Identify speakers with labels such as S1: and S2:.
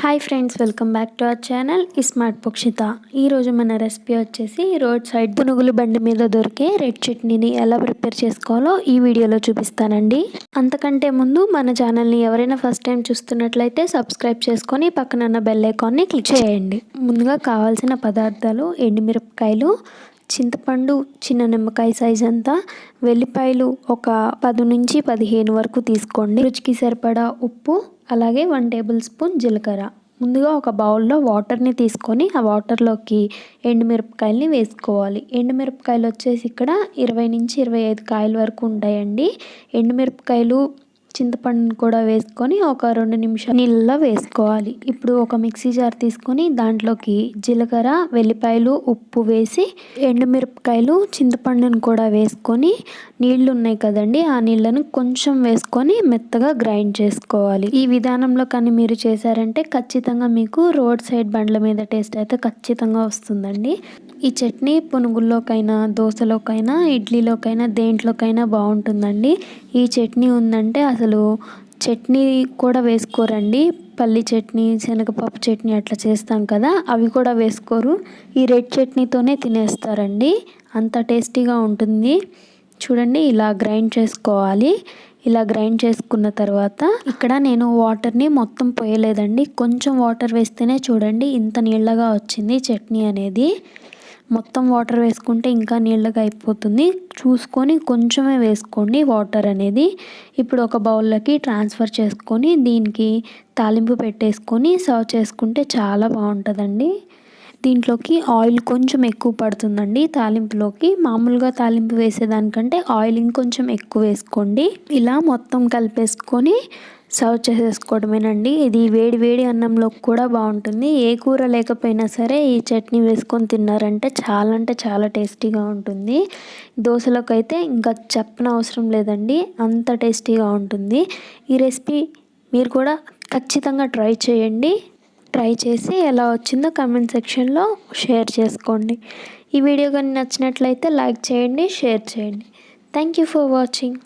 S1: Hi friends welcome back to our channel smart Pakshita ఈరోజు మన recipe వచ్చేసి road side పునుగులు బండి మీద దొరికే రెడ్ చట్నీని ఎలా ప్రిపేర్ చేసుకోవాలో ఈ వీడియోలో చూపిస్తానండి. అంతకంటే ముందు మన ఛానల్ని ఎవరైనా ఫస్ట్ టైం చూస్తున్నట్లయితే సబ్స్క్రైబ్ చేసుకొని పక్కన బెల్ ఐకాన్ని క్లిక్ చేయండి. ముందుగా కావాల్సిన పదార్థాలు ఎండుమిరపకాయలు చింతపండు చిన్న నిమ్మకాయ సైజ్ అంతా వెల్లిపాయలు ఒక పది నుంచి పదిహేను వరకు తీసుకోండి. రుచికి సరిపడా ఉప్పు అలాగే వన్ టేబుల్ స్పూన్ జీలకర్ర. ముందుగా ఒక బౌల్లో వాటర్ని తీసుకొని ఆ వాటర్లోకి ఎండుమిరపకాయలని వేసుకోవాలి. ఎండుమిరపకాయలు వచ్చేసి ఇక్కడ ఇరవై నుంచి ఇరవై ఐదు కాయల వరకు ఉంటాయండి. ఎండుమిరపకాయలు చింతపండుని కూడా వేసుకొని ఒక రెండు నిమిషాలు నీళ్ళలో వేసుకోవాలి. ఇప్పుడు ఒక మిక్సీ జార్ తీసుకొని దాంట్లోకి జీలకర్ర వెల్లిపాయలు ఉప్పు వేసి ఎండుమిరపకాయలు చింతపండుని కూడా వేసుకొని నీళ్ళు ఉన్నాయి కదండి ఆ నీళ్ళను కొంచెం వేసుకొని మెత్తగా గ్రైండ్ చేసుకోవాలి. ఈ విధానంలో కానీ మీరు చేశారంటే ఖచ్చితంగా మీకు రోడ్ సైడ్ బండ్ల మీద టేస్ట్ అయితే ఖచ్చితంగా వస్తుందండి. ఈ చట్నీ పునుగుల్లోకైనా దోశలోకైనా ఇడ్లీలోకైనా దేంట్లోకైనా బాగుంటుందండి. ఈ చట్నీ ఉందంటే అసలు చట్నీ కూడా వేసుకోరండి. పల్లి చట్నీ శనగపప్పు చట్నీ అట్లా చేస్తాం కదా అవి కూడా వేసుకోరు. ఈ రెడ్ చట్నీతోనే తినేస్తారండి. అంత టేస్టీగా ఉంటుంది. చూడండి ఇలా గ్రైండ్ చేసుకోవాలి. ఇలా గ్రైండ్ చేసుకున్న తర్వాత ఇక్కడ నేను వాటర్ని మొత్తం పోయలేదండి. కొంచెం వాటర్ వేస్తేనే చూడండి ఇంత నీళ్ళగా వచ్చింది చట్నీ అనేది. మొత్తం వాటర్ వేసుకుంటే ఇంకా నీళ్ళగా అయిపోతుంది. చూసుకొని కొంచెమే వేసుకోండి వాటర్ అనేది. ఇప్పుడు ఒక బౌల్లోకి ట్రాన్స్ఫర్ చేసుకొని దీనికి తాలింపు పెట్టేసుకొని సర్వ్ చేసుకుంటే చాలా బాగుంటుందండి. దీంట్లోకి ఆయిల్ కొంచెం ఎక్కువ పడుతుందండి తాలింపులోకి. మామూలుగా తాలింపు వేసేదానికంటే ఆయిల్ ఇంకొంచెం ఎక్కువ వేసుకోండి. ఇలా మొత్తం కలిపేసుకొని సర్వ్ చేసేసుకోవడమేనండి. ఇది వేడి వేడి అన్నంలో కూడా బాగుంటుంది. ఏ కూర లేకపోయినా సరే ఈ చట్నీ వేసుకొని తిన్నారంటే చాలా అంటే చాలా టేస్టీగా ఉంటుంది. దోశలోకి అయితే ఇంకా చెప్పన అవసరం లేదండి. అంత టేస్టీగా ఉంటుంది. ఈ రెసిపీ మీరు కూడా ఖచ్చితంగా ట్రై చేయండి. ట్రై చేసి ఎలా వచ్చిందో కమెంట్ సెక్షన్లో షేర్ చేసుకోండి. ఈ వీడియో కానీ నచ్చినట్లయితే లైక్ చేయండి షేర్ చేయండి. Thank you for watching.